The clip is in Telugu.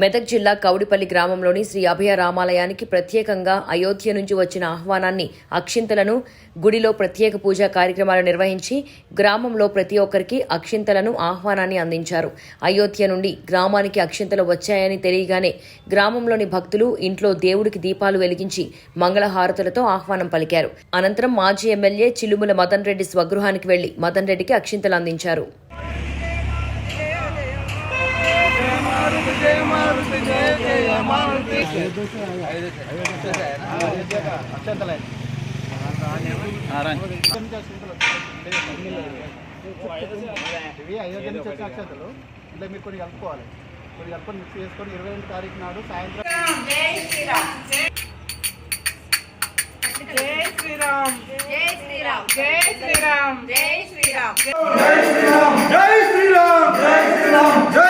మెదక్ జిల్లా కౌడిపల్లి గ్రామంలోని శ్రీ అభయ రామాలయానికి ప్రత్యేకంగా అయోధ్య నుంచి వచ్చిన ఆహ్వానాన్ని అక్షింతలను గుడిలో ప్రత్యేక పూజా కార్యక్రమాలు నిర్వహించి గ్రామంలో ప్రతి ఒక్కరికి అక్షింతలను ఆహ్వానాన్ని అందించారు. అయోధ్య నుండి గ్రామానికి అక్షింతలు వచ్చాయని తెలియగానే గ్రామంలోని భక్తులు ఇంట్లో దేవుడికి దీపాలు వెలిగించి మంగళహారతులతో ఆహ్వానం పలికారు. అనంతరం మాజీ ఎమ్మెల్యే చిలుముల మదన్ రెడ్డి స్వగృహానికి వెళ్ళి మదన్ రెడ్డికి అక్షింతలు అందించారు. ఇవి అయోధ్య నుంచి వచ్చిన అక్షతలు ఇలా మీరు కొన్ని కలుపుకోవాలి కొన్ని కలుపుకొని మిక్స్ చేసుకొని ఇరవై రెండు తారీఖు నాడు సాయంత్రం జై శ్రీరామ్. జై శ్రీరామ్. జై శ్రీరామ్. జై శ్రీరామ్. జై శ్రీరామ్. జై శ్రీరామ్. జై శ్రీరామ్.